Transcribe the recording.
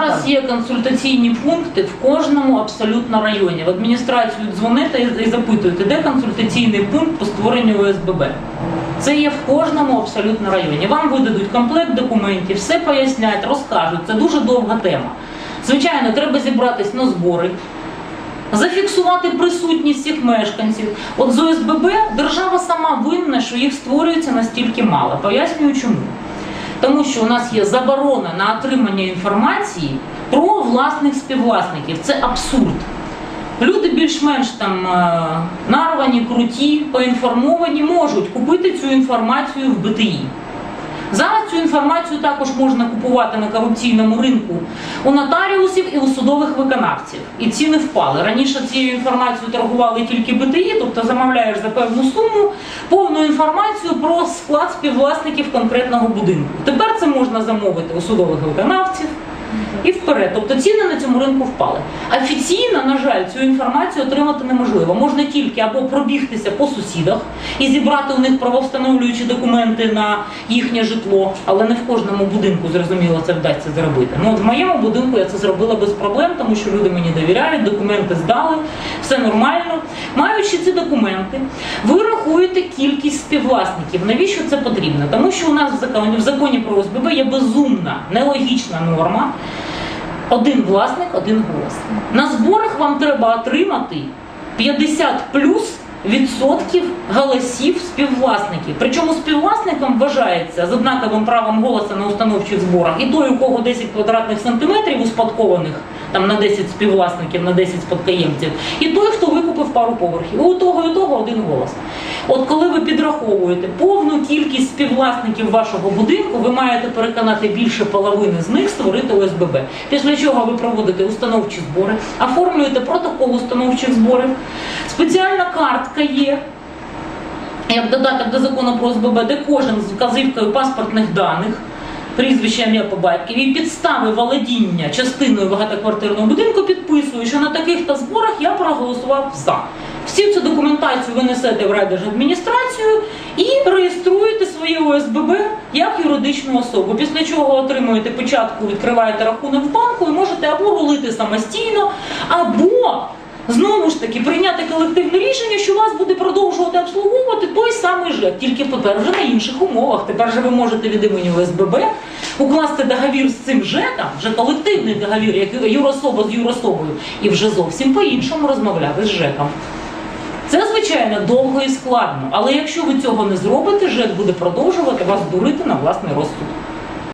Зараз є консультаційні пункти в кожному абсолютно районі. В адміністрацію дзвоните і- запитуєте, де консультаційний пункт по створенню ОСББ. Це є в кожному абсолютно районі. Вам видадуть комплект документів, все пояснять, розкажуть. Це дуже довга тема. Звичайно, треба зібратись на збори, зафіксувати присутність всіх мешканців. От з ОСББ держава сама винна, що їх створюється настільки мало. Пояснюю чому. Тому що у нас є заборона на отримання інформації про власних співвласників. Це абсурд. Люди більш-менш там е, нарвані, круті, поінформовані, можуть купити цю інформацію в БТІ. Зараз цю інформацію також можна купувати на корупційному ринку у нотаріусів і у судових виконавців. І ціни впали. Раніше цією інформацією торгували тільки БТІ, тобто замовляєш за певну суму повну інформацію про склад співвласників конкретного будинку. Тепер це можна замовити у судових виконавців. І вперед, тобто ціни на цьому ринку впали. Офіційно, на жаль, цю інформацію отримати неможливо. Можна тільки або пробігтися по сусідах і зібрати у них правовстановлюючі документи на їхнє житло, але не в кожному будинку зрозуміло це вдасться зробити. Ну от в моєму будинку я це зробила без проблем, тому що люди мені довіряють, документи здали, все нормально. Маючи ці документи, ви рахуєте кількість співвласників. Навіщо це потрібно? Тому що у нас в законі в законі про ОСББ є безумна, нелогічна норма. Один власник, один голос. На зборах вам треба отримати 50 плюс відсотків голосів співвласників. Причому співвласником вважається з однаковим правом голосу на установчих зборах і той, у кого 10 квадратних сантиметрів успадкованих там на 10 співвласників, на 10 спадкоємців, і той, хто викупив пару поверхів. У того, і у того один голос. От коли ви підраховуєте повну кількість співвласників вашого будинку, ви маєте переконати більше половини з них створити ОСББ. Після чого ви проводите установчі збори, оформлюєте протокол установчих зборів. Спеціальна картка є. Як додаток до закону про ОСББ, де кожен з вказівкою паспортних даних, прізвище ім'я по батькові, і підстави володіння частиною багатоквартирного будинку підписує, що на таких-то зборах я проголосував за. Всі цю документацію ви несете в райдержадміністрацію і реєструєте своє ОСББ як юридичну особу. Після чого отримуєте початку, відкриваєте рахунок в банку і можете або рулити самостійно, або знову ж таки прийняти колективне рішення, що вас буде продовжувати обслуговувати той самий ЖЕК, тільки тепер вже на інших умовах. Тепер же ви можете від імені ОСББ укласти договір з цим ЖЕКом, вже колективний договір, як юрособа з юрособою, і вже зовсім по-іншому розмовляти з ЖЕКом. Це звичайно довго і складно, але якщо ви цього не зробите, ЖЕК буде продовжувати вас дурити на власний розсуд.